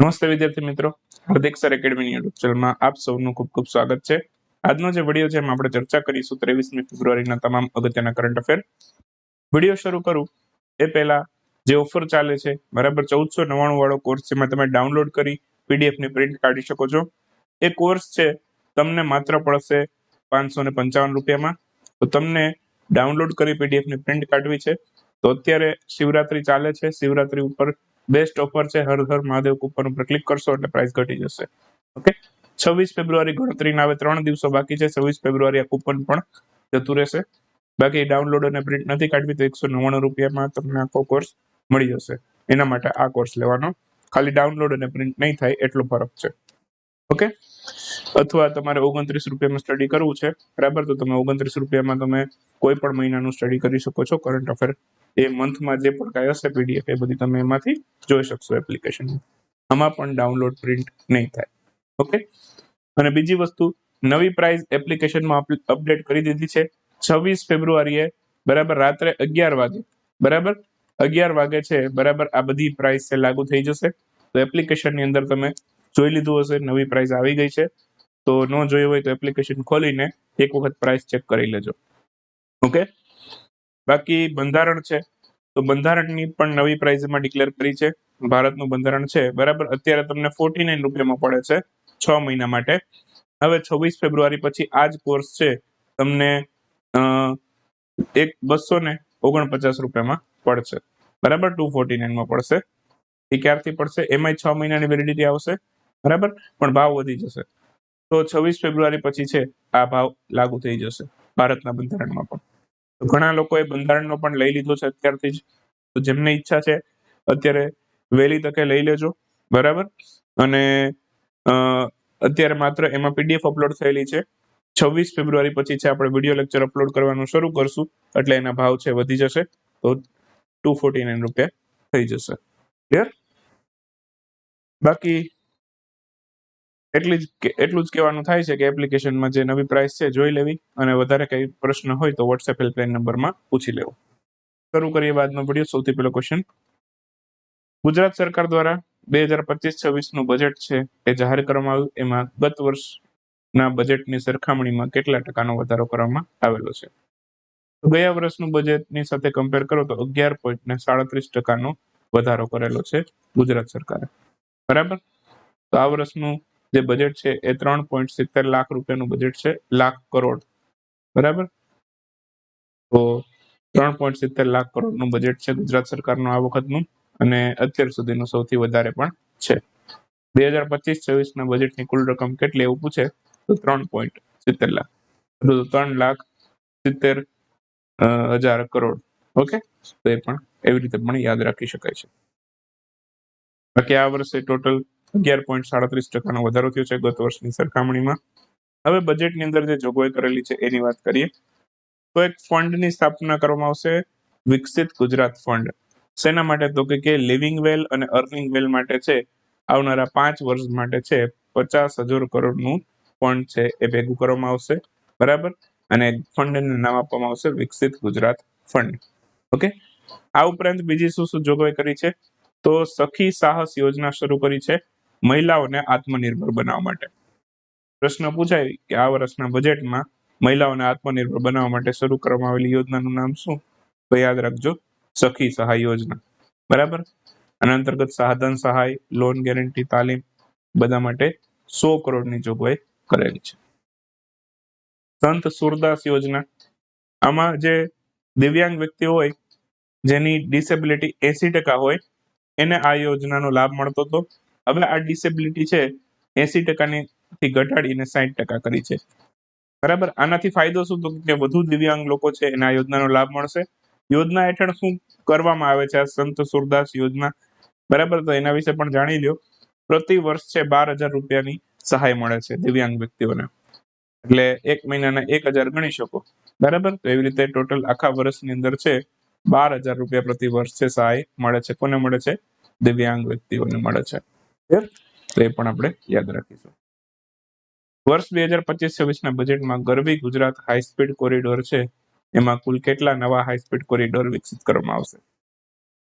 નમસ્તે વિદ્યાર્થી મિત્રો. હાર્દિક સર એકેડમીની યુટ્યુબ ચેનલમાં આપ સૌનું ખૂબ ખૂબ સ્વાગત છે. આજનો જે વીડિયો છે એમાં આપણે ચર્ચા કરીશું ત્રેવીસમી ફેબ્રુઆરીના તમામ અગત્યના કરંટ અફેર વીડિયો શરૂ કરું. એ પહેલા જે ઓફર ચાલે છે, બરાબર ચૌદસો નવ્વાણું વાળો કોર્સ જેમાં તમે ડાઉનલોડ કરી પીડીએફની પ્રિન્ટ કાઢી શકો છો. એ કોર્સ છે, તમને માત્ર પડશે પાંચસો ને પંચાવન રૂપિયામાં. તો તમને ડાઉનલોડ કરી પીડીએફની પ્રિન્ટ કાઢવી છે. તો અત્યારે શિવરાત્રી ચાલે છે. શિવરાત્રી ઉપર બેસ્ટ ઓફર છે, હર હર મહાદેવ કૂપન ઉપર ક્લિક કરશો એટલે પ્રાઇસ ઘટી જશે. ઓકે છવ્વીસ ફેબ્રુઆરી ગણતરીના હવે ત્રણ દિવસો બાકી છે, છવ્વીસ ફેબ્રુઆરી આ કૂપન પણ જતું રહેશે. બાકી ડાઉનલોડ અને પ્રિન્ટ નથી કાઢવી તો એકસો નવ્વાણું રૂપિયામાં તમને આખો કોર્સ મળી જશે. એના માટે આ કોર્સ લેવાનો. ખાલી ડાઉનલોડ અને પ્રિન્ટ નહીં થાય એટલો ફરક છે. ઓકે? અથવા તમારે ઓગણત્રીસ રૂપિયામાં સ્ટડી કરવું છે, બરાબર? તો તમે ઓગણત્રીસ રૂપિયામાં તમે કોઈ પણ મહિનાનું સ્ટડી કરી શકો છો કરંટ અફેર એ મંથમાં જે પણ કાંઈ હશે પીડીએફ એ બધી તમે એમાંથી જોઈ શકશો એપ્લિકેશન આમાં પણ ડાઉનલોડ પ્રિન્ટ નહીં થાય. ઓકે? અને બીજી વસ્તુ, નવી પ્રાઇસ એપ્લિકેશનમાં અપડેટ કરી દીધી છે. છવ્વીસ ફેબ્રુઆરીએ, બરાબર? રાત્રે અગિયાર વાગે. બરાબર? અગિયાર વાગે છે, બરાબર? આ બધી પ્રાઇસ છે, લાગુ થઈ જશે. તો એપ્લિકેશનની અંદર તમે જોઈ લીધું હશે, નવી પ્રાઇસ આવી ગઈ છે. તો ન જોયું હોય તો એપ્લિકેશન ખોલીને એક વખત પ્રાઇસ ચેક કરી લેજો. ઓકે બાકી બંધારણ છે. તો બંધારણની પણ નવી પ્રાઇઝમાં ડિક્લેર કરી છે. ભારતનું બંધારણ છે. બરાબર? અત્યારે તમને ફોર્ટી નાઇન રૂપિયામાં પડે છે છ મહિના માટે. હવે છવ્વીસ ફેબ્રુઆરી પછી આ જ કોર્સ છે. તમને એક બસો ને ઓગણપચાસ રૂપિયામાં પડશે. બરાબર? ટુ ફોર્ટી નાઇનમાં પડશે. એ ક્યારથી પડશે? એમાંય છ મહિનાની વેલિડિટી આવશે. બરાબર? પણ ભાવ વધી જશે. તો છવ્વીસ ફેબ્રુઆરી પછી છે, આ ભાવ લાગુ થઈ જશે, ભારતના બંધારણમાં પણ. ઘણા લોકોએ બંધારણનો પણ લઈ લીધો છે અત્યારથી જ. તો જેમને ઈચ્છા છે, અત્યારે વહેલી તકે લઈ લેજો, બરાબર? અને અત્યારે માત્ર એમાં પીડીએફ અપલોડ થયેલી છે. છવ્વીસ ફેબ્રુઆરી પછી છે, આપણે વીડિયો લેક્ચર અપલોડ કરવાનું શરૂ કરશું, એટલે એના ભાવ છે વધી જશે. તો ટુ ફોર્ટી નાઇન રૂપિયા થઈ જશે. ક્લિયર? બાકી એટલી જ એટલું જ કહેવાનું થાય છે કે એપ્લિકેશનમાં જે નવી પ્રાઇસ છે, જોઈ લેવી અને વધારે કંઈ પ્રશ્ન હોય તો વોટ્સએપ હેલ્પલાઇન નંબરમાં પૂછી લેવું. શરૂ કરીએ બાદનો વીડિયો સૌથી પહેલો ક્વેશ્ચન ગુજરાત સરકાર દ્વારા બે હજાર પચીસ છવ્વીસનું બજેટ છે એ જાહેર કરવામાં આવ્યું. એમાં ગત વર્ષના બજેટની સરખામણીમાં કેટલા ટકાનો વધારો કરવામાં આવેલો છે? ગયા વર્ષનું બજેટની સાથે કમ્પેર કરો તો અગિયાર પોઈન્ટ ને સાડત્રીસ ટકાનો વધારો કરેલો છે ગુજરાત સરકારે. બરાબર? તો આ વર્ષનું જે બજેટ છે એ ત્રણ પોઈન્ટ સિત્તેર લાખ રૂપિયાનું બજેટ છે, લાખ કરોડ. બરાબર? તો ત્રણ પોઈન્ટ સિત્તેર લાખ કરોડનું બજેટ છે ગુજરાત સરકારનું આ વખતનું અને અત્યાર સુધીનું સૌથી વધારે પણ છે. બે હજાર પચીસ છવ્વીસના બજેટની કુલ રકમ કેટલી એવું પૂછે? તો ત્રણ પોઈન્ટ સિત્તેર લાખ. ત્રણ લાખ સિત્તેર હજાર કરોડ. ઓકે? તો એ પણ એવી રીતે પણ યાદ રાખી શકાય છે. બાકી આ વર્ષે ટોટલ અગિયાર પોઈન્ટ સાડત્રીસ ટકાનો વધારો થયો છે ગત વર્ષની સરખામણીમાં. હવે બજેટની અંદર જે જોગવાઈ કરેલી છે એની વાત કરીએ. તો એક ફંડની સ્થાપના કરવામાં આવશે વિકસિત ગુજરાત ફંડ. શેના માટે? તો કે લિવિંગ વેલ અને અર્નિંગ વેલ માટે છે. આવનારા પાંચ વર્ષ માટે છે પચાસ હજાર કરોડનું ફંડ છે એ ભેગું કરવામાં આવશે. બરાબર? અને ફંડને નામ આપવામાં આવશે વિકસિત ગુજરાત ફંડ. ઓકે? આ ઉપરાંત બીજી શું શું જોગવાઈ કરી છે? તો સખી સાહસ યોજના શરૂ કરી છે. મહિલાઓને આત્મનિર્ભર બનાવવા માટે. પ્રશ્ન પૂછાય કે આ વર્ષના બજેટમાં મહિલાઓને આત્મનિર્ભર બનાવવા માટે શરૂ કરવામાં આવેલી યોજનાનું નામ શું? તો યાદ રાખજો, સખી સહાય યોજના. બરાબર? આના અંતર્ગત સાધન સહાય લોન ગેરંટી તાલીમ બધા માટે સો કરોડની જોગવાઈ કરેલી છે. સંત સુરદાસ યોજના. આમાં જે દિવ્યાંગ વ્યક્તિ હોય, જેની ડિસેબિલિટી એસી ટકા હોય, એને આ યોજનાનો લાભ મળતો હતો. હવે આ ડિસેબિલિટી છે એસી ટકાની ઘટાડીને સાહીઠ ટકા કરી છે. બરાબર? આનાથી ફાયદો શું? તો કે વધુ દિવ્યાંગ લોકો છે, એને આ યોજનાનો લાભ મળશે. યોજના હેઠળ શું કરવામાં આવે છે? આ સંત સુરદાસ યોજના. બરાબર? તો એના વિશે પણ જાણી લ્યો. પ્રતિ વર્ષ છે, બાર હજાર રૂપિયાની સહાય મળે છે દિવ્યાંગ વ્યક્તિઓને. એટલે એક મહિનાના એક હજાર ગણી શકો. બરાબર? તો એવી રીતે ટોટલ આખા વર્ષની અંદર છે, બાર હજાર રૂપિયા પ્રતિ વર્ષ છે સહાય મળે છે. કોને મળે છે? દિવ્યાંગ વ્યક્તિઓને મળે છે. તો એ પણ આપણે યાદ રાખીશું. વર્ષ બે હજાર પચીસ છવ્વીસના બજેટમાં Garvi Gujarat high speed corridor છે, એમાં કુલ કેટલા નવા હાઈ સ્પીડ કોરિડોર વિકસિત કરવામાં આવશે?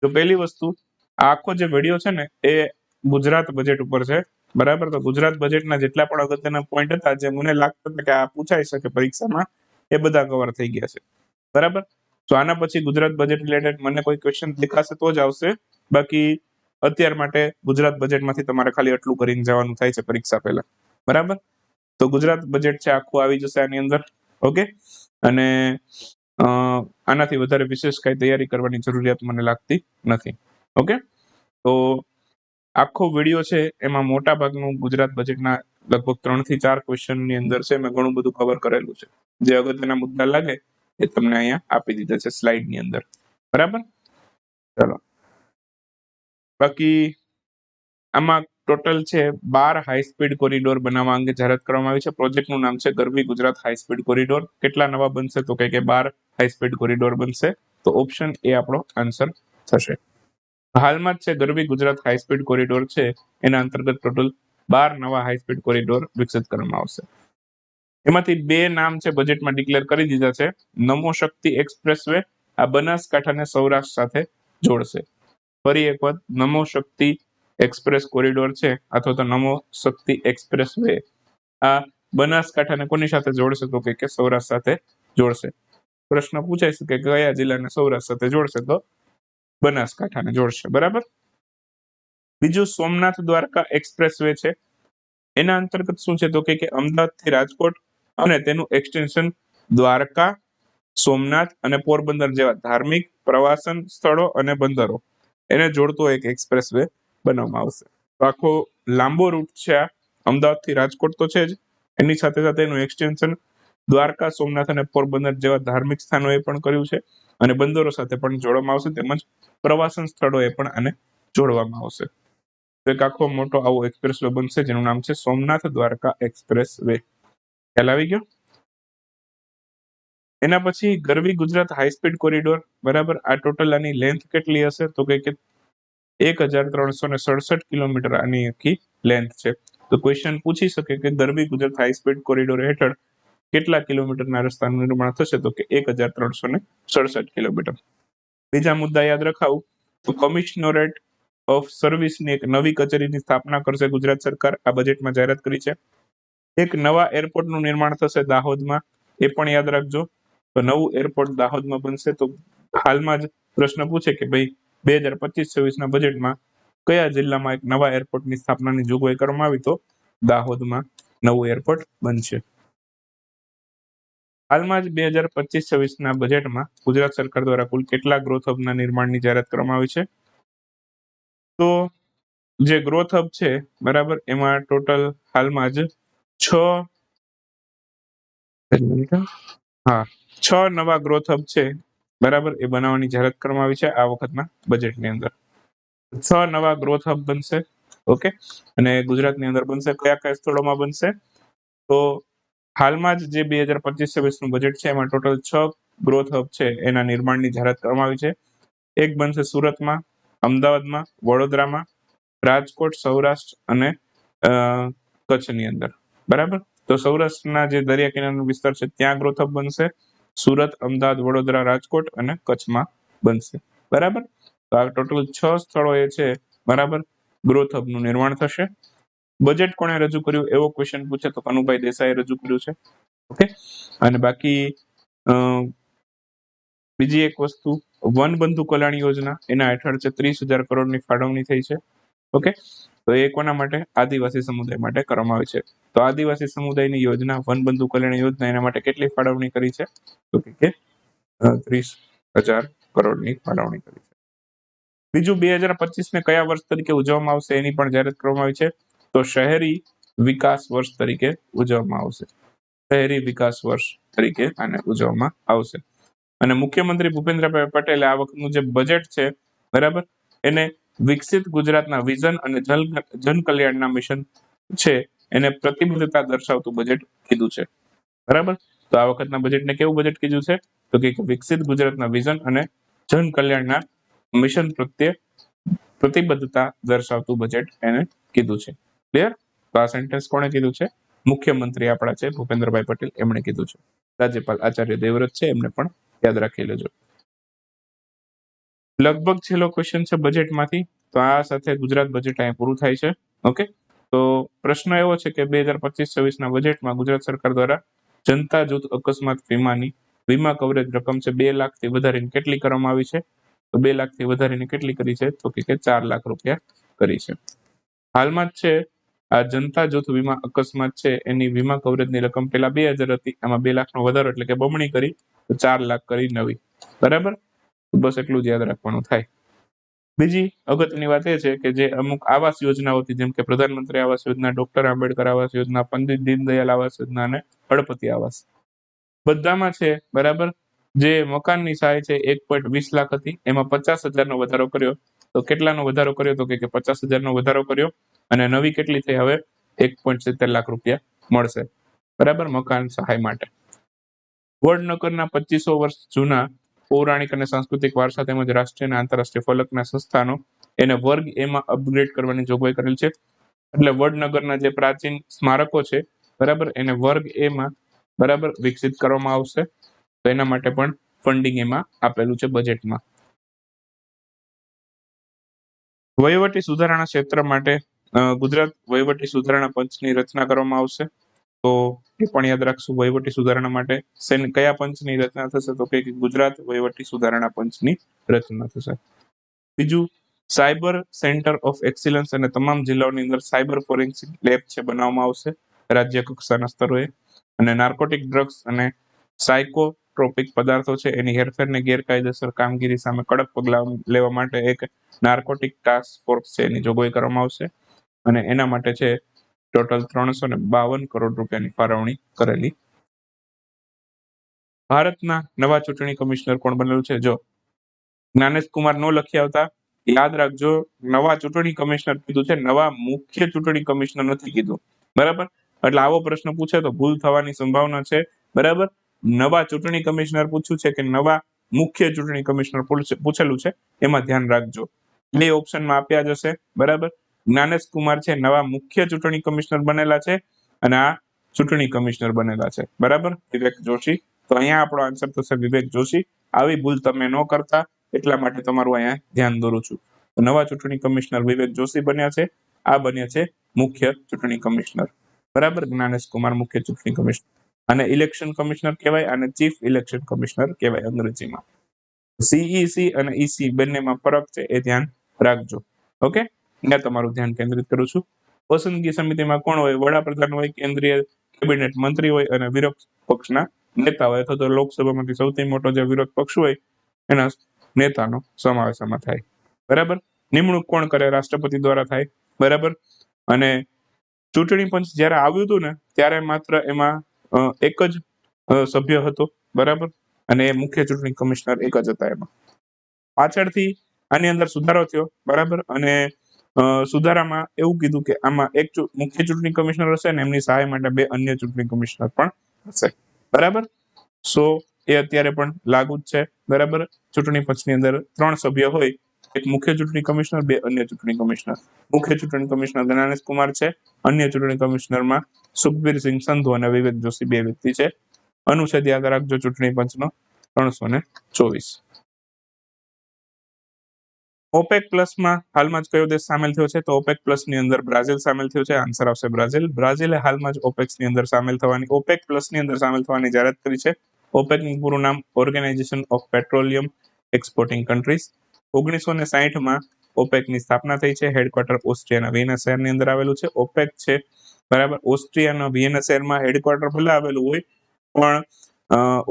તો પહેલી વસ્તુ, આખો જે વીડિયો છે ને, એ ગુજરાત બજેટ ઉપર છે. બરાબર? તો ગુજરાત બજેટના જેટલા પણ અગત્યના પોઈન્ટ હતા, જે મને લાગતું કે આ પૂછાઈ શકે પરીક્ષામાં, એ બધા કવર થઈ ગયા છે. બરાબર? તો આના પછી ગુજરાત બજેટ રિલેટેડ મને કોઈ ક્વેશ્ચન દેખાશે તો જ આવશે. બાકી અત્યાર માટે ગુજરાત બજેટમાંથી તમારે ખાલી એટલું કરીને જવાનું થાય છે પરીક્ષા પહેલા. બરાબર? તો ગુજરાત બજેટ છે આખું આવી જશે આની અંદર. ઓકે? અને આનાથી વધારે વિશેષ કઈ તૈયારી કરવાની જરૂરિયાત મને લાગતી નથી. ઓકે? તો આખો વીડિયો છે એમાં મોટા ભાગનું ગુજરાત બજેટના લગભગ ત્રણથી ચાર ક્વેશ્ચનની અંદર છે. મેં ઘણું બધું કવર કરેલું છે. જે અગત્યના મુદ્દા લાગે એ તમને અહીંયા આપી દીધા છે સ્લાઇડની અંદર. બરાબર? ચલો. બાકી આમાં ટોટલ છે બાર હાઈ સ્પીડ કોરિડોર બનાવવા અંગે જાહેરાત કરવામાં આવી છે. પ્રોજેક્ટનું નામ છે Garvi Gujarat high speed corridor કેટલા નવા બનશે તો કે બાર હાઈ સ્પીડ કોરિડોર બનશે? તો ઓપ્શન એ આપણો આન્સર થશે. હાલમાં જ છે Garvi Gujarat high speed corridor છે. એના અંતર્ગત ટોટલ બાર નવા હાઈ સ્પીડ કોરિડોર વિકસિત કરવામાં આવશે. એમાંથી બે નામ છે બજેટમાં ડિક્લેર કરી દીધા છે. નમો શક્તિ એક્સપ્રેસ વે આ બનાસકાંઠાને સૌરાષ્ટ્ર સાથે જોડશે. ફરી એક વાત નમો શક્તિ એક્સપ્રેસ કોરિડોર છે, અથવા તો નમો શક્તિ એક્સપ્રેસ વે આ બનાસકાંઠાને કોની સાથે જોડશે તો કે સૌરાષ્ટ્ર સાથે જોડશે? પ્રશ્ન પૂછાય છે કે કયા જિલ્લાને સૌરાષ્ટ્ર સાથે જોડશે તો બનાસકાંઠાને જોડશે, બરાબર? બીજું સોમનાથ દ્વારકા એક્સપ્રેસ વે છે. એના અંતર્ગત શું છે તો કે અમદાવાદથી રાજકોટ અને તેનું એક્સટેન્શન દ્વારકા, સોમનાથ અને પોરબંદર જેવા ધાર્મિક પ્રવાસન સ્થળો અને બંદરો. એને જોડતો એક એક્સપ્રેસ વે બનાવવામાં આવશે. તો આખો લાંબો રૂટ છે આ. અમદાવાદથી રાજકોટ તો છે જ. એની સાથે સાથે એનું એક્સટેન્શન દ્વારકા, સોમનાથ અને પોરબંદર જેવા ધાર્મિક સ્થાનોએ પણ કર્યું છે. અને બંદરો સાથે પણ જોડવામાં આવશે. તેમજ પ્રવાસન સ્થળોએ પણ આને જોડવામાં આવશે. એક આખો મોટો આવો એક્સપ્રેસ વે બનશે. જેનું નામ છે સોમનાથ દ્વારકા એક્સપ્રેસ વે ખ્યાલ આવી ગયો? એના પછી Garvi Gujarat high speed corridor બરાબર? આ ટોટલ આની લેન્થ કેટલી હશે? તો કે એક હજાર ત્રણસો ને સડસઠ કિલોમીટર આની આખી લેન્થ છે. તો ક્વેશ્ચન પૂછી શકે કે Garvi Gujarat high speed corridor હેઠળ કેટલા કિલોમીટરના રસ્તાનું નિર્માણ થશે? તો કે એક હજાર ત્રણસો ને સડસઠ કિલોમીટર. બીજા મુદ્દા યાદ રખાવું. તો કમિશનરેટ ઓફ સર્વિસની એક નવી કચેરીની સ્થાપના કરશે ગુજરાત સરકાર. આ બજેટમાં જાહેરાત કરી છે. એક નવા એરપોર્ટનું નિર્માણ થશે દાહોદમાં. એ પણ યાદ રાખજો. નવું એરપોર્ટ દાહોદમાં બનશે તો હાલમાં જ પ્રશ્ન પૂછે કે ભાઈ, બે હજાર પચીસ છવ્વીસના બજેટમાં કયા જિલ્લામાં એક નવા એરપોર્ટની સ્થાપનાની જોગવાઈ કરવામાં આવી તો દાહોદમાં નવું એરપોર્ટ બનશે. હાલમાં જ બે હજાર પચીસ છવ્વીસના બજેટમાં ગુજરાત સરકાર દ્વારા કુલ કેટલા ગ્રોથ હબના નિર્માણની જાહેરાત કરવામાં આવી છે? તો જે ગ્રોથ હબ છે, બરાબર, એમાં ટોટલ હાલમાં જ છ હા. છ નવા ગ્રોથ હબ છે. બરાબર? એ બનાવવાની જાહેરાત કરવામાં આવી છે આ વખતના બજેટની અંદર. છ નવા ગ્રોથ હબ બનશે. ઓકે? અને ગુજરાતની અંદર બનશે, કયા કયા સ્થળોમાં બનશે? તો હાલમાં જ જે બે હજાર પચીસ છવ્વીસનું બજેટ છે, એમાં ટોટલ છ ગ્રોથ હબ છે, એના નિર્માણની જાહેરાત કરવામાં આવી છે. એક બનશે સુરતમાં, અમદાવાદમાં, વડોદરામાં, રાજકોટ, સૌરાષ્ટ્ર અને કચ્છની અંદર. બરાબર? તો સૌરાષ્ટ્રના જે દરિયા કિનારાનો વિસ્તાર છે, ત્યાં ગ્રોથ હબ બનશે. સુરત, અમદાવાદ, વડોદરા, રાજકોટ અને કચ્છમાં બનશે. બરાબર? તો આ ટોટલ છ સ્થળો એ છે, બરાબર? ગ્રોથ હબનું નિર્માણ થશે. બજેટ કોણે રજૂ કર્યું, એવો ક્વેશ્ચન પૂછે તો કનુભાઈ દેસાઈએ રજૂ કર્યું છે. ઓકે? અને બાકી બીજી એક વસ્તુ વન બંધુ કલ્યાણ યોજના, એના હેઠળ છે, ત્રીસ હજાર કરોડની ફાળવણી થઈ છે. ઓકે? તો એ કોના માટે? આદિવાસી સમુદાય માટે કરવામાં આવે છે. તો આદિવાસી સમુદાયની યોજના, વન બંધુ કલ્યાણ યોજના એના માટે કેટલી ફાળવણી કરી છે? તો કે ત્રીસ હજાર કરોડની ફાળવણી કરી છે. બીજું બે હજાર પચીસને કયા વર્ષ તરીકે ઉજવવામાં આવશે એની પણ જાહેરાત કરવામાં આવી છે. તો શહેરી વિકાસ વર્ષ તરીકે ઉજવવામાં આવશે. શહેરી વિકાસ વર્ષ તરીકે આને ઉજવવામાં આવશે. અને મુખ્યમંત્રી ભૂપેન્દ્રભાઈ પટેલે આ વખતનું જે બજેટ છે, બરાબર? એને વિકસિત ગુજરાતના વિઝન અને જન કલ્યાણના મિશન છે એને પ્રતિબદ્ધતા દર્શાવતું બજેટ કીધું છે. બરાબર? તો આ વખતના બજેટને કેવું બજેટ કીધું છે? તો કે વિકસિત ગુજરાતના વિઝન અને જન કલ્યાણના મિશન પ્રત્યે પ્રતિબદ્ધતા દર્શાવતું બજેટ એને કીધું છે. ક્લિયર તો આ સેન્ટેન્સ કોણે કીધું છે? મુખ્યમંત્રી આપણા છે ભૂપેન્દ્રભાઈ પટેલ. એમણે કીધું છે. રાજ્યપાલ આચાર્ય દેવવ્રત છે. એમને પણ યાદ રાખી લેજો. લગભગ છેલ્લો ક્વેશ્ચન છે બજેટમાંથી તો આ સાથે ગુજરાત બજેટ અહીંયા પૂરું થાય છે. ઓકે તો પ્રશ્ન એવો છે કે બે હજાર પચીસ છવ્વીસના બજેટમાં ગુજરાત સરકાર દ્વારા જનતા જૂથ અકસ્માત વીમાની વીમા કવરેજ રકમ છે બે લાખથી વધારીને કેટલી કરવામાં આવી છે? તો બે લાખથી વધારીને કેટલી કરી છે? તો કે ચાર લાખ રૂપિયા કરી છે. હાલમાં જ છે, આ જનતા જૂથ વીમા અકસ્માત છે, એની વીમા કવરેજની રકમ પેલા બે હજાર હતી આમાં બે લાખનો વધારો એટલે કે બમણી કરી, તો ચાર લાખ કરી નવી. બરાબર? બસ એટલું જ યાદ રાખવાનું થાય. બીજી અગત્યની વાત એ છે કે જે અમુક આવાસ યોજનાઓથી જેમ કે પ્રધાનમંત્રી આવાસ યોજના, ડોક્ટર આંબેડકર આવાસ યોજના, પંડિત દીનદયાલ આવાસ યોજના અને હળપતિ આવાસ. બધામાં છે, બરાબર? જે મકાનની સહાય છે, એક પોઈન્ટ વીસ લાખ હતી. એમાં પચાસ હજારનો વધારો કર્યો. તો કેટલાનો વધારો કર્યો તો કે પચાસ હજારનો વધારો કર્યો અને નવી કેટલી થઈ હવે? એક પોઈન્ટ સિત્તેર લાખ રૂપિયા મળશે. બરાબર? મકાન સહાય માટે. વડનગરના પચીસો વર્ષ જૂના પૌરાણિક અને સાંસ્કૃતિક વારસા તેમજ રાષ્ટ્રીય અને આંતરરાષ્ટ્રીય ફલકના સંસ્થાનો એને વર્ગ એમાં અપગ્રેડ કરવાની જોગવાઈ કરેલ છે. એટલે વડનગરના જે પ્રાચીન સ્મારકો છે, બરાબર, એને વર્ગ એમાં બરાબર વિકસિત કરવામાં આવશે. તો એના માટે પણ ફંડિંગ એમાં આપેલું છે બજેટમાં વહીવટી સુધારણા ક્ષેત્ર માટે ગુજરાત વહીવટી સુધારણા પંચની રચના કરવામાં આવશે. તો એ પણ યાદ રાખશું, વહીવટી સુધારણા માટે. કયા પંચની રચના થશે તો કે ગુજરાત વહીવટી સુધારણા પંચની રચના થશે. બીજું, સાયબર સેન્ટર ઓફ એક્સિલન્સ અને તમામ જિલ્લાઓની અંદર સાયબર ફોરેન્સિક લેબ છે, બનાવવામાં આવશે રાજ્ય કક્ષાના સ્તરોએ. અને નાર્કોટિક ડ્રગ્સ અને સાયકોટ્રોપિક પદાર્થો છે, એની હેરફેરને ગેરકાયદેસર કામગીરી સામે કડક પગલાં લેવા માટે એક નાર્કોટિક ટાસ્ક ફોર્સ છે, એની જોગવાઈ કરવામાં આવશે. અને એના માટે છે ટોટલ ત્રણસો ને બાવન કરોડ રૂપિયાની ફાળવણી કરેલી. ભારતના નવા ચૂંટણી કમિશનર કોણ બનેલું છે? જો જ્ઞાનેશ કુમાર નો લખી આવતા. યાદ રાખજો, નવા ચૂંટણી કમિશનર કીધું છે, નવા મુખ્ય ચૂંટણી કમિશનર નથી કીધું. બરાબર? એટલે આવો પ્રશ્ન પૂછે તો ભૂલ થવાની સંભાવના છે. બરાબર? નવા ચૂંટણી કમિશનર પૂછ્યું છે કે નવા મુખ્ય ચૂંટણી કમિશનર પૂછેલું છે, એમાં ધ્યાન રાખજો. બે ઓપ્શનમાં આપ્યા જશે બરાબર? જ્ઞાનેશ કુમાર છે, નવા મુખ્ય ચૂંટણી કમિશનર બનેલા છે અને આ ચૂંટણી કમિશનર બનેલા છે. બરાબર? વિવેક જોશી. તો અહીંયા આપણો આન્સર થશે વિવેક જોશી. આવી ભૂલ તમે ન કરતા, એટલા માટે તમારું અહીંયા ધ્યાન દોરું છું. નવા ચૂંટણી કમિશનર વિવેક જોશી બન્યા છે. આ બન્યા છે મુખ્ય ચૂંટણી કમિશનર. બરાબર? જ્ઞાનેશ કુમાર મુખ્ય ચૂંટણી કમિશનર. અને ઇલેક્શન કમિશનર કહેવાય અને ચીફ ઇલેક્શન કમિશનર કહેવાય અંગ્રેજીમાં. સીઈસી અને ઈસી બંનેમાં ફરક છે એ ધ્યાન રાખજો. ઓકે? ત્યાં તમારું ધ્યાન કેન્દ્રિત કરું છું. પસંદગી સમિતિમાં કોણ હોય? વડાપ્રધાન હોય, કેન્દ્રીય કેબિનેટ મંત્રી હોય અને વિરોધ પક્ષના નેતા હોય અથવા તો લોકસભામાંથી સૌથી મોટો જે વિરોધ પક્ષ હોય, એના નેતાનો સમાવેશ આમાં થાય. બરાબર? નિમણૂક કોણ કરે? રાષ્ટ્રપતિ દ્વારા થાય. બરાબર? અને ચૂંટણી પંચ જ્યારે આવ્યું હતું ને, ત્યારે માત્ર એમાં એક જ સભ્ય હતો. બરાબર? અને એ મુખ્ય ચૂંટણી કમિશનર એક જ હતા એમાં. પાછળથી આની અંદર સુધારો થયો. બરાબર? અને સુધારામાં એવું કીધું કે આમાં એક મુખ્ય ચૂંટણી કમિશનર હશે ને એમની સહાય માટે બે અન્ય ચૂંટણી કમિશનર પણ હશે. બરાબર? સો, એ અત્યારે પણ લાગુ જ છે. બરાબર? ચૂંટણી પંચની અંદર ત્રણ સભ્ય હોય, એક મુખ્ય ચૂંટણી કમિશનર, બે અન્ય ચૂંટણી કમિશનર. મુખ્ય ચૂંટણી કમિશનર જ્ઞાનેશ કુમાર છે. અન્ય ચૂંટણી કમિશનરમાં સુખબીર સિંહ સંધુ અને વિવેક જોશી બે વ્યક્તિ છે. અનુચ્છેદ યાદ રાખજો ચૂંટણી પંચનો ત્રણસો ને ચોવીસ. ઓપેક પ્લસમાં હાલમાં જ કયો દેશ સામેલ થયો છે? તો ઓપેક પ્લસની અંદર બ્રાઝિલ સામેલ થયો છે. આન્સર આવશે બ્રાઝિલ. બ્રાઝિલે હાલમાં જ ઓપેક્સની અંદર સામેલ થવાની, ઓપેક પ્લસની અંદર સામેલ થવાની જાહેરાત કરી છે. ઓપેકનું પૂરું નામ organization of petroleum exporting countries ઓગણીસો ને સાહીઠમાં ઓપેકની સ્થાપના થઈ છે. હેડક્વાર્ટર ઓસ્ટ્રિયાના વિયના શહેરની અંદર આવેલું છે. ઓપેક છે, બરાબર, ઓસ્ટ્રિયાના વિયના શહેરમાં હેડક્વાર્ટર ભલે આવેલું હોય, પણ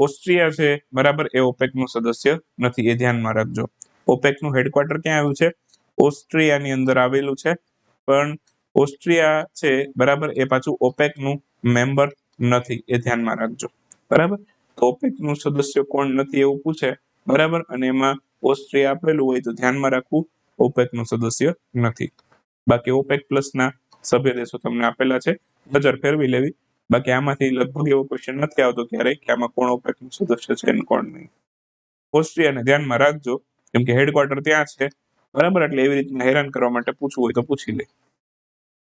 ઓસ્ટ્રિયા છે, બરાબર, એ ઓપેકનું સદસ્ય નથી. એ ધ્યાનમાં રાખજો. ઓપેકનું હેડક્વાર્ટર ક્યાં આવ્યું છે? ઓસ્ટ્રિયાની અંદર આવેલું છે. પણ ઓસ્ટ્રિયા છે, બરાબર? એ પાછું ઓપેકનું મેમ્બર નથી, એ ધ્યાનમાં રાખજો. બરાબર? તો ઓપેકનું સદસ્ય કોણ નથી એવું પૂછે, બરાબર? અને એમાં ઓસ્ટ્રિયા આપેલું હોય તો ધ્યાનમાં રાખવું, ઓપેકનું સદસ્ય નથી. બાકી ઓપેક પ્લસના સભ્ય દેશો તમને આપેલા છે. નજર ફેરવી લેવી. બાકી આમાંથી લગભગ એવો ક્વેશ્ચન નથી આવતો ક્યારેય કે આમાં કોણ ઓપેકનું સદસ્ય છે અને કોણ નહીં. ઓસ્ટ્રિયાને ધ્યાનમાં રાખજો. કેમ કે હેડક્વાર્ટર ત્યાં છે. બરાબર? એટલે એવી રીતના હેરાન કરવા માટે પૂછવું હોય તો પૂછી લે.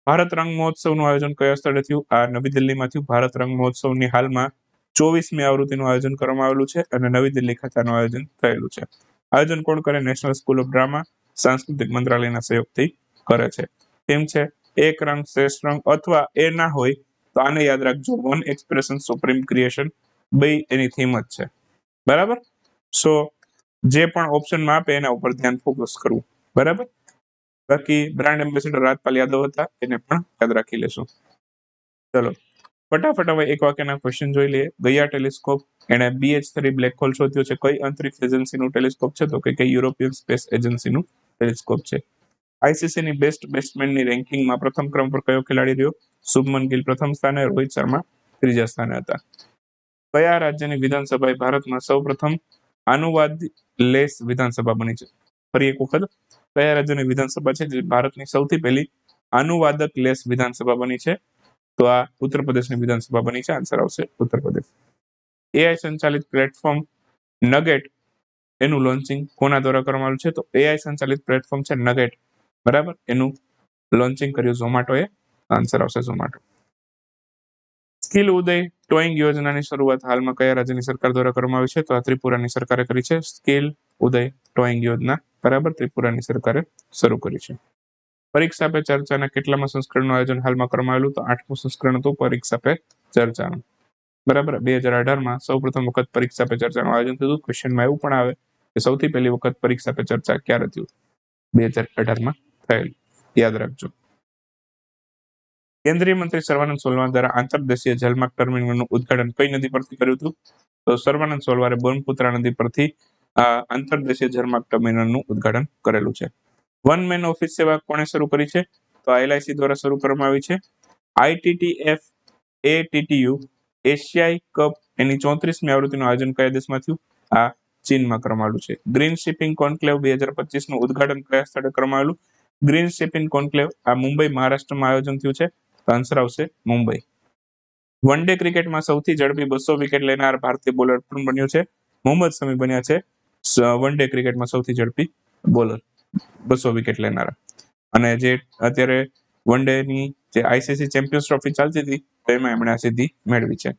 ભારત રંગ મહોત્સવનું આયોજન કયા સ્થળે થયું? આ નવી દિલ્હીમાં થયું. ભારત રંગ મહોત્સવની હાલમાં ચોવીસમી આવૃત્તિનું આયોજન કરવામાં આવેલું છે અને નવી દિલ્હી ખાતાનું આયોજન થયેલું છે. આયોજન કોણ કરે? નેશનલ સ્કૂલ ઓફ ડ્રામા સાંસ્કૃતિક મંત્રાલયના સહયોગથી કરે છે. તેમ છે? એક રંગ શ્રેષ્ઠ રંગ અથવા એ ના હોય તો આને યાદ રાખજો. વન એક્સપ્રેશન સુપ્રીમ ક્રિએશન બે એની થીમ જ છે. બરાબર? સો જે પણ ઓપ્શનમાં આપે એના ઉપર ધ્યાન ફોકસ કરવું. બરાબર? બાકી બ્રાન્ડ એમ્બેસેડર રાજપાલ યાદવ હતા, એને પણ યાદ રાખી લેશું. ચલો. ફટાફટ હવે એક વાક્યના ક્વેશ્ચન જોઈ લઈએ. ગયા ટેલિસ્કોપ એણે બીએચ થ્રી બ્લેક હોલ શોધ્યો છે. કઈ અંતરિક્ષ એજન્સીનું ટેલિસ્કોપ છે? તો કે કઈ યુરોપિયન સ્પેસ એજન્સીનું ટેલિસ્કોપ છે? આઈસીસીની બેસ્ટ બેટ્સમેનની રેન્કિંગમાં પ્રથમ ક્રમ પર કયો ખેલાડી રહ્યો? શુભમન ગિલ પ્રથમ સ્થાને, રોહિત શર્મા ત્રીજા સ્થાને હતા. કયા રાજ્યની વિધાનસભાએ ભારતમાં સૌપ્રથમ અનુવાદ લેસ વિધાનસભા બની છે. ફરી એક વખત, કયા રાજ્યની વિધાનસભા છે જે ભારતની સૌથી પહેલી અનુવાદક લેસ વિધાનસભા બની છે? તો આ ઉત્તર પ્રદેશની વિધાનસભા બની છે. આન્સર આવશે ઉત્તર પ્રદેશ એઆઈ સંચાલિત પ્લેટફોર્મ નગેટ એનું લોન્ચિંગ કોના દ્વારા કરવામાં આવ્યું છે? તો એઆઈ સંચાલિત પ્લેટફોર્મ છે નગેટ. બરાબર? એનું લોન્ચિંગ કર્યું ઝોમાટોએ. આન્સર આવશે ઝોમાટો. સ્કિલ ઉદય ટોઈંગ યોજનાની શરૂઆત હાલમાં કયા રાજ્યની સરકાર દ્વારા કરવામાં આવી છે? તો આ ત્રિપુરાની સરકારે કરી છે. સ્કેલ ઉદય ટોઈંગ યોજના. બરાબર? ત્રિપુરાની સરકારે શરૂ કરી છે. પરીક્ષા પે ચર્ચાના કેટલામાં સંસ્કરણનું આયોજન હાલમાં કરવામાં આવેલું? તો આઠમું સંસ્કરણ હતું પરીક્ષા પે ચર્ચાનું. બરાબર? બે હજાર અઢારમાં સૌ પ્રથમ વખત પરીક્ષા પે ચર્ચાનું આયોજન થયું ક્વેશ્ચનમાં એવું પણ આવે કે સૌથી પહેલી વખત પરીક્ષા પે ચર્ચા ક્યારે થયું? બે હજાર અઢારમાં થયેલ. યાદ રાખજો. કેન્દ્રીય મંત્રી સર્વાનંદ સોલવાલ દ્વારા આંતરદેશીય જલમાર્ગ ટર્મિનલનું ઉદઘાટન કઈ નદી પરથી કર્યું હતું? તો સર્વાનંદ સોલવારે બ્રહ્મપુત્રા નદી પરથી આંતરદેશીય જલમાર્ગ ટર્મિનલનું ઉદઘાટન કરેલું છે. વન મેન ઓફિસ સેવા કોણે શરૂ કરી છે? તો એલઆઈસી દ્વારા શરૂ કરવામાં આવી છે. આઈટીટીએફ એટીટીયુ એશિયાઈ કપ એની ચોત્રીસમી આવૃત્તિનું આયોજન કયા દેશમાં થયું? આ ચીનમાં કરવામાં છે. ગ્રીન શિપિંગ કોન્ક્લેવ બે હજાર પચીસનું ઉદઘાટન કયા સ્થળે કરવામાં આવેલું? ગ્રીન શિપિંગ કોન્ક્લેવ આ મુંબઈ મહારાષ્ટ્રમાં આયોજન થયું છે. આન્સર આવશે મુંબઈ. વન ડે ક્રિકેટમાં સૌથી ઝડપી બસો વિકેટ લેનાર ભારતીય બોલર પણ બન્યું છે? મોહમ્મદ સમી બન્યા છે. વન ડે ક્રિકેટમાં સૌથી ઝડપી બોલર બસો વિકેટ લેનારા. અને જે અત્યારે વન ડે ની જે આઈસીસી ચેમ્પિયન્સ ટ્રોફી ચાલતી હતી એમાં એમણે આ સિદ્ધિ મેળવી છે.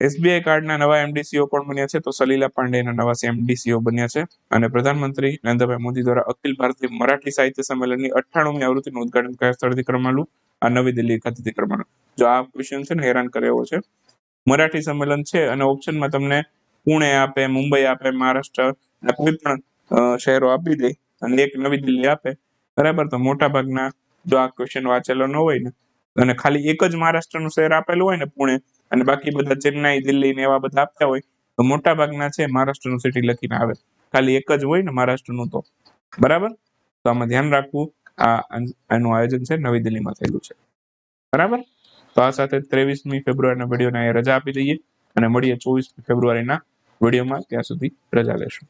એસબીઆઈ કાર્ડના નવા એમડીસીઓ કોણ બન્યા છે, તો સલીલા પાંડેના નવા એમડીસીઓ બન્યા છે. અને પ્રધાનમંત્રી નરેન્દ્રભાઈ મોદી દ્વારા અખિલ ભારતીય મરાઠી સાહિત્ય સંમેલનની અઠ્ઠાણુંમી આવૃત્તિનું ઉદઘાટન કયા સ્થળથી કરવાનું આ નવી દિલ્હી ખાતેથી કરવાનું જો આ ક્વેશ્ચન છે ને હેરાન કરે એવો છે. મરાઠી સંમેલન છે અને ઓપ્શનમાં તમને પુણે આપે, મુંબઈ આપે, મહારાષ્ટ્ર કોઈ પણ શહેરો આપી દે અને એક નવી દિલ્હી આપે, બરાબર? તો મોટા ભાગના જો આ ક્વેશ્ચન વાંચેલો ન હોય ને, અને ખાલી એક જ મહારાષ્ટ્રનું શહેર આપેલું હોય ને, પુણે અને બાકી બધા ચેન્નાઈ, દિલ્હી ને એવા બધા આપતા હોય, તો મોટા ભાગના છે મહારાષ્ટ્રનું સિટી લખીને આવે. ખાલી એક જ હોય ને મહારાષ્ટ્રનું તો. બરાબર? તો આમાં ધ્યાન રાખવું, આ આનું આયોજન છે, નવી દિલ્હીમાં થયેલું છે. બરાબર? તો આ સાથે ત્રેવીસમી ફેબ્રુઆરીના વિડીયોને રજા આપી દઈએ અને મળીએ ચોવીસમી ફેબ્રુઆરીના વિડીયોમાં. ત્યાં સુધી રજા લેશું.